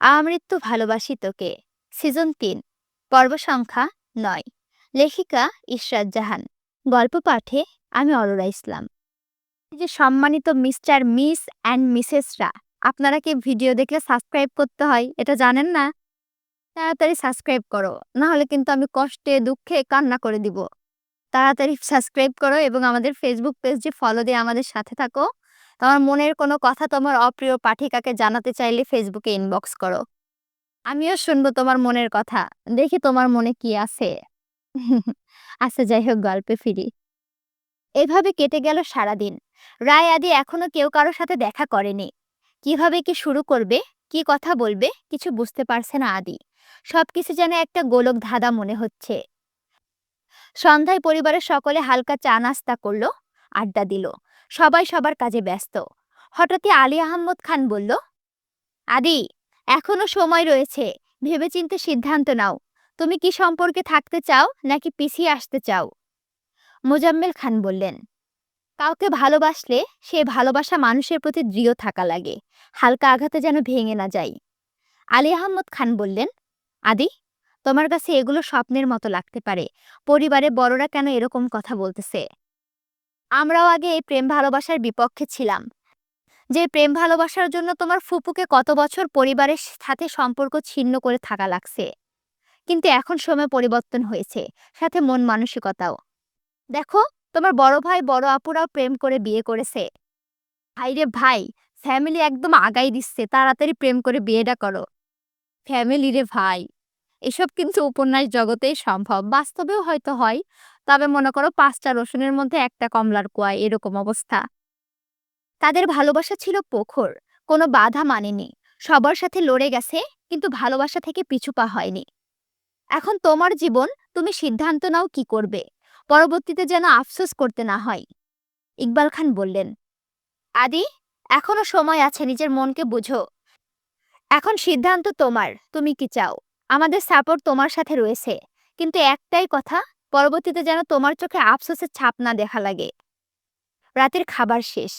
আমৃত্যু ভালোবাসি তোকে। সিজন তিন, পর্ব সংখ্যা নয়। লেখিকা ইশরাত জাহান। গল্প পাঠে আমি অরোরা ইসলাম। যে সম্মানিত মিস্টার, মিস অ্যান্ড মিসেসরা, আপনারা কি ভিডিও দেখলে সাবস্ক্রাইব করতে হয় এটা জানেন না? তাড়াতাড়ি সাবস্ক্রাইব করো না হলে কিন্তু আমি কষ্টে, দুঃখে কান্না করে দিব। তাড়াতাড়ি সাবস্ক্রাইব করো এবং আমাদের ফেসবুক পেজে ফলো দিয়ে আমাদের সাথে থাকো। তোমার মনের কোনো কথা তোমার অপ্রিয় পাঠিকাকে জানাতে চাইলে ফেসবুকে ইনবক্স করো। আমিও শুনব তোমার মনের কথা। দেখি তোমার মনে কি আছে। আচ্ছা যাই হোক, গল্পে ফিরি। এভাবে কেটে গেল সারাদিন। রায়, আদি এখনও কেউ কারোর সাথে দেখা করেনি। কীভাবে কি শুরু করবে? কি কথা বলবে? কিছু বুঝতে পারছে না আদি। সবকিছু যেন একটা গোলক ধাঁধা মনে হচ্ছে। সন্ধ্যায় পরিবারের সকলে হালকা চা নাস্তা করল, আড্ডা দিল। সবাই সবার কাজে ব্যস্ত। হঠাৎই আলী আহম্মদ খান বলল, আদি, এখনও সময় রয়েছে। ভেবেচিন্তে সিদ্ধান্ত নাও। তুমি কি সম্পর্কে থাকতে চাও নাকি পিছিয়ে আসতে চাও? মোজাম্মেল খান বললেন, কাউকে ভালোবাসলে সে ভালোবাসা মানুষের প্রতি দৃঢ় থাকা লাগে। হালকা আঘাতে যেন ভেঙে না যায়। আলী আহম্মদ খান বললেন, আদি, তোমার কাছে এগুলো স্বপ্নের মতো লাগতে পারে। পরিবারে বড়রা কেন এরকম কথা বলতেছে? আমরাও আগে এই প্রেম ভালোবাসার বিপক্ষে ছিলাম। যে প্রেম ভালোবাসার জন্য তোমার ফুপুকে কত বছর পরিবারের সাথে সম্পর্ক ছিন্ন করে থাকা লাগছে। কিন্তু এখন সময় পরিবর্তন হয়েছে, সাথে মন মানসিকতাও। দেখো, তোমার বড় ভাই বড় আপুরাও প্রেম করে বিয়ে করেছে। ভাইরে ভাই ফ্যামিলি একদম আগাই দিচ্ছে, তাড়াতাড়ি প্রেম করে বিয়েটা করো। ফ্যামিলি রে ভাই। এসব কিন্তু উপন্যাস জগতেই সম্ভব। বাস্তবেও হয়তো হয়, তবে মনে করো পাঁচটা রসুনের মধ্যে একটা কমলার কোয়ায় এরকম অবস্থা। তাদের ভালোবাসা ছিল প্রখর কোনো বাধা মানেনি। সবার সাথে লড়ে গেছে, কিন্তু ভালোবাসা থেকে পিছু পা হয়নি। এখন তোমার জীবন তুমি সিদ্ধান্ত নাও কি করবে। পরবর্তীতে যেন আফসোস করতে না হয়। ইকবাল খান বললেন, আদি, এখনও সময় আছে, নিজের মনকে বুঝো। এখন সিদ্ধান্ত তোমার, তুমি কি চাও? আমাদের সাপোর্ট তোমার সাথে রয়েছে। কিন্তু একটাই কথা, পরবর্তীতে যেন তোমার চোখে আফসোসের ছাপ না দেখা লাগে। রাতের খাবার শেষ।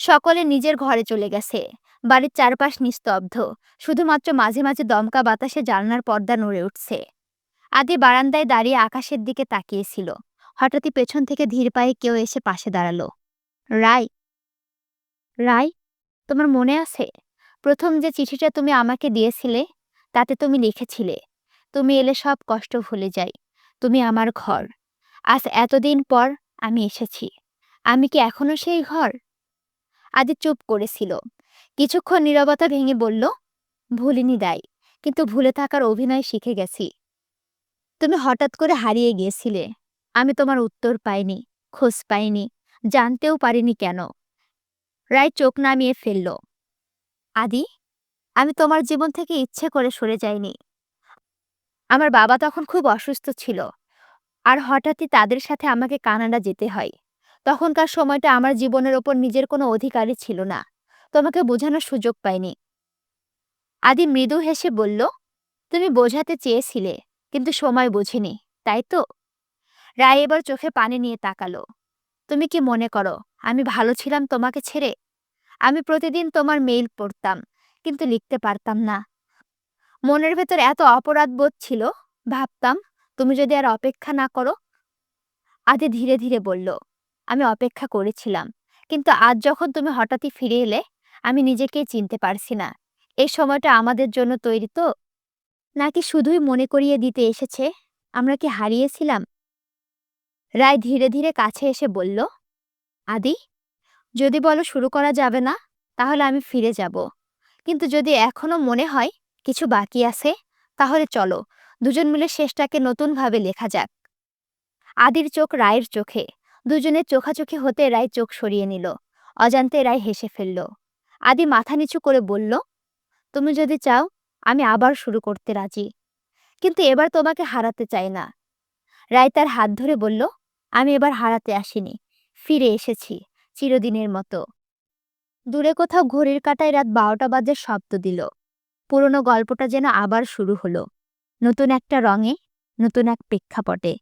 সকলে নিজের ঘরে চলে গেছে। বাড়ির চারপাশ নিস্তব্ধ। শুধুমাত্র মাঝে মাঝে দমকা বাতাসে জানলার পর্দা নড়ে উঠছে। আদি বারান্দায় দাঁড়িয়ে আকাশের দিকে তাকিয়েছিল। হঠাৎই পেছন থেকে ধীর পায়ে কেউ এসে পাশে দাঁড়াল। রাই! রাই! তোমার মনে আছে? প্রথম যে চিঠিটা তুমি আমাকে দিয়েছিলে তাতে তুমি লিখেছিলে, তুমি এলে সব কষ্ট ভুলে যাই, তুমি আমার ঘর। আজ এতদিন পর আমি এসেছি, আমি কি এখনও সেই ঘর? আদি চুপ করেছিল। কিছুক্ষণ নীরবতা ভেঙে বলল, ভুলিনি দাই, কিন্তু ভুলে থাকার অভিনয় শিখে গেছি। তুমি হঠাৎ করে হারিয়ে গিয়েছিলে, আমি তোমার উত্তর পাইনি, খোঁজ পাইনি, জানতেও পারিনি কেন? রায় চোখ নামিয়ে ফেলল। আদি আমি তোমার জীবন থেকে ইচ্ছে করে সরে যাইনি। আমার বাবা তখন খুব অসুস্থ ছিল আর হঠাৎই তাদের সাথে আমাকে কানাডা যেতে হয়। তখনকার সময়টা আমার জীবনের ওপর নিজের কোনো অধিকারই ছিল না। তোমাকে বোঝানোর সুযোগ পাইনি। আদি মৃদু হেসে বলল, তুমি বোঝাতে চেয়েছিলে, কিন্তু সময় বুঝিনি, তাই তো? রায় এবার চোখে পানি নিয়ে তাকালো। তুমি কি মনে করো, আমি ভালো ছিলাম তোমাকে ছেড়ে? আমি প্রতিদিন তোমার মেইল পড়তাম কিন্তু লিখতে পারতাম না। মনের ভেতর এত অপরাধ বোধ ছিল, ভাবতাম, তুমি যদি আর অপেক্ষা না করো, আদি ধীরে ধীরে বলল, আমি অপেক্ষা করেছিলাম, কিন্তু আজ যখন তুমি হঠাৎই ফিরে এলে, আমি নিজেকেই চিনতে পারছি না। এই সময়টা আমাদের জন্য তৈরি তো, নাকি শুধুই মনে করিয়ে দিতে এসেছে? আমরা কি হারিয়েছিলাম? রায় ধীরে ধীরে কাছে এসে বলল, আদি, যদি বলো শুরু করা যাবে না, তাহলে আমি ফিরে যাব। কিন্তু যদি এখনও মনে হয় কিছু বাকি আছে, তাহলে চলো, দুজন মিলে শেষটাকে নতুনভাবে লেখা যাক। আদির চোখ রায়ের চোখে দুজনের চোখাচোখি হতে রায় চোখ সরিয়ে নিল, অজান্তে রায় হেসে ফেলল। আদি মাথা নিচু করে বলল, তুমি যদি চাও, আমি আবার শুরু করতে রাজি। কিন্তু এবার তোমাকে হারাতে চাই না। রায় তার হাত ধরে বলল, আমি এবার হারাতে আসিনি, ফিরে এসেছি, চিরদিনের মতো। দূরে কোথাও ঘড়ির কাটায় রাত বারোটা বাজে শব্দ দিল। পুরনো গল্পটা যেন আবার শুরু হলো। নতুন একটা রঙে, নতুন এক প্রেক্ষাপটে।